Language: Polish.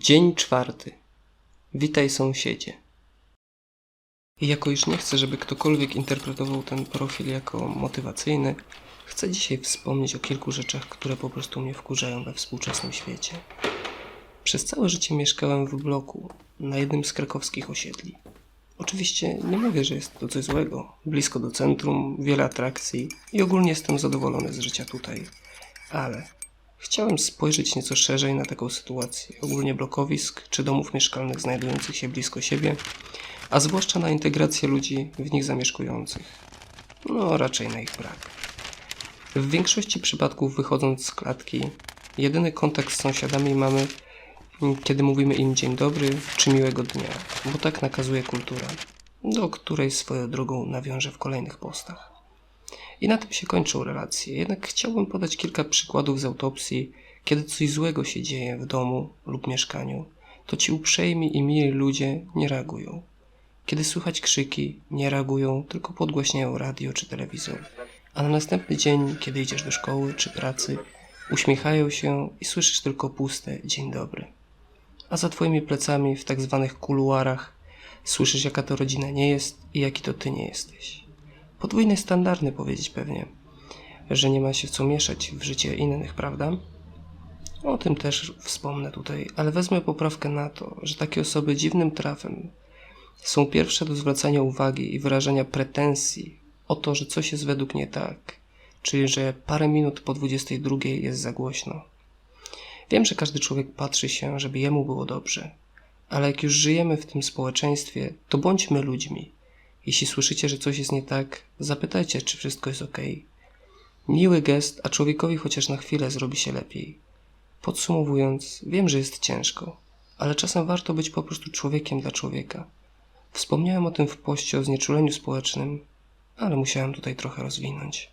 Dzień czwarty. Witaj sąsiedzie. Jako już nie chcę, żeby ktokolwiek interpretował ten profil jako motywacyjny, chcę dzisiaj wspomnieć o kilku rzeczach, które po prostu mnie wkurzają we współczesnym świecie. Przez całe życie mieszkałem w bloku, na jednym z krakowskich osiedli. Oczywiście nie mówię, że jest to coś złego. Blisko do centrum, wiele atrakcji i ogólnie jestem zadowolony z życia tutaj. Ale chciałem spojrzeć nieco szerzej na taką sytuację, ogólnie blokowisk czy domów mieszkalnych znajdujących się blisko siebie, a zwłaszcza na integrację ludzi w nich zamieszkujących. No, raczej na ich brak. W większości przypadków wychodząc z klatki, jedyny kontakt z sąsiadami mamy, kiedy mówimy im dzień dobry czy miłego dnia, bo tak nakazuje kultura, do której swoją drogą nawiążę w kolejnych postach. I na tym się kończą relacje. Jednak chciałbym podać kilka przykładów z autopsji, kiedy coś złego się dzieje w domu lub mieszkaniu, to ci uprzejmi i mili ludzie nie reagują. Kiedy słychać krzyki, nie reagują, tylko podgłaśniają radio czy telewizor. A na następny dzień, kiedy idziesz do szkoły czy pracy, uśmiechają się i słyszysz tylko puste dzień dobry. A za twoimi plecami, w tak zwanych kuluarach, słyszysz jaka to rodzina nie jest i jaki to ty nie jesteś. Podwójne standardy powiedzieć pewnie, że nie ma się w co mieszać w życie innych, prawda? O tym też wspomnę tutaj, ale wezmę poprawkę na to, że takie osoby dziwnym trafem są pierwsze do zwracania uwagi i wyrażania pretensji o to, że coś jest według nie tak, czyli że parę minut po 22 jest za głośno. Wiem, że każdy człowiek patrzy się, żeby jemu było dobrze, ale jak już żyjemy w tym społeczeństwie, to bądźmy ludźmi. Jeśli słyszycie, że coś jest nie tak, zapytajcie, czy wszystko jest ok. Miły gest, a człowiekowi chociaż na chwilę zrobi się lepiej. Podsumowując, wiem, że jest ciężko, ale czasem warto być po prostu człowiekiem dla człowieka. Wspomniałem o tym w poście o znieczuleniu społecznym, ale musiałem tutaj trochę rozwinąć.